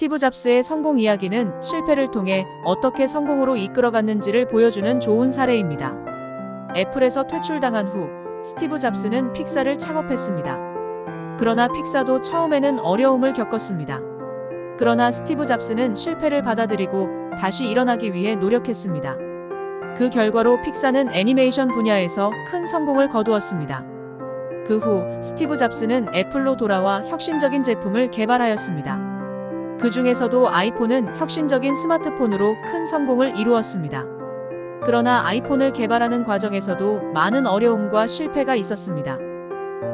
스티브 잡스의 성공 이야기는 실패를 통해 어떻게 성공으로 이끌어갔는지를 보여주는 좋은 사례입니다. 애플에서 퇴출당한 후 스티브 잡스는 픽사를 창업했습니다. 그러나 픽사도 처음에는 어려움을 겪었습니다. 그러나 스티브 잡스는 실패를 받아들이고 다시 일어나기 위해 노력했습니다. 그 결과로 픽사는 애니메이션 분야에서 큰 성공을 거두었습니다. 그 후 스티브 잡스는 애플로 돌아와 혁신적인 제품을 개발하였습니다. 그 중에서도 아이폰은 혁신적인 스마트폰으로 큰 성공을 이루었습니다. 그러나 아이폰을 개발하는 과정에서도 많은 어려움과 실패가 있었습니다.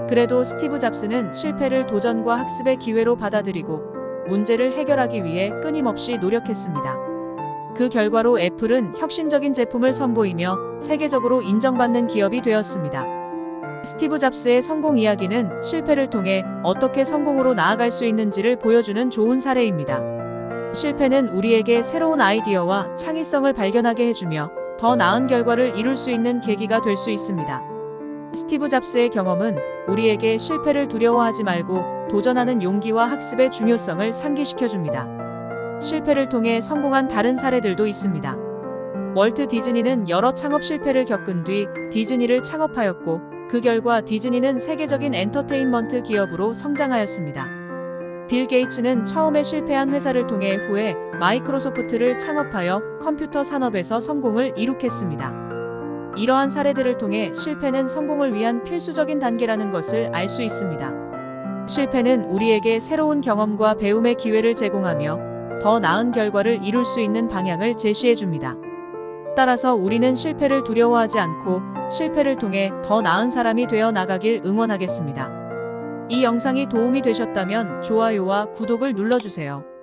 그래도 스티브 잡스는 실패를 도전과 학습의 기회로 받아들이고 문제를 해결하기 위해 끊임없이 노력했습니다. 그 결과로 애플은 혁신적인 제품을 선보이며 세계적으로 인정받는 기업이 되었습니다. 스티브 잡스의 성공 이야기는 실패를 통해 어떻게 성공으로 나아갈 수 있는지를 보여주는 좋은 사례입니다. 실패는 우리에게 새로운 아이디어와 창의성을 발견하게 해주며 더 나은 결과를 이룰 수 있는 계기가 될 수 있습니다. 스티브 잡스의 경험은 우리에게 실패를 두려워하지 말고 도전하는 용기와 학습의 중요성을 상기시켜줍니다. 실패를 통해 성공한 다른 사례들도 있습니다. 월트 디즈니는 여러 창업 실패를 겪은 뒤 디즈니를 창업하였고 그 결과 디즈니는 세계적인 엔터테인먼트 기업으로 성장하였습니다. 빌 게이츠는 처음에 실패한 회사를 통해 후에 마이크로소프트를 창업하여 컴퓨터 산업에서 성공을 이룩했습니다. 이러한 사례들을 통해 실패는 성공을 위한 필수적인 단계라는 것을 알 수 있습니다. 실패는 우리에게 새로운 경험과 배움의 기회를 제공하며 더 나은 결과를 이룰 수 있는 방향을 제시해 줍니다. 따라서 우리는 실패를 두려워하지 않고 실패를 통해 더 나은 사람이 되어 나가길 응원하겠습니다. 이 영상이 도움이 되셨다면 좋아요와 구독을 눌러주세요.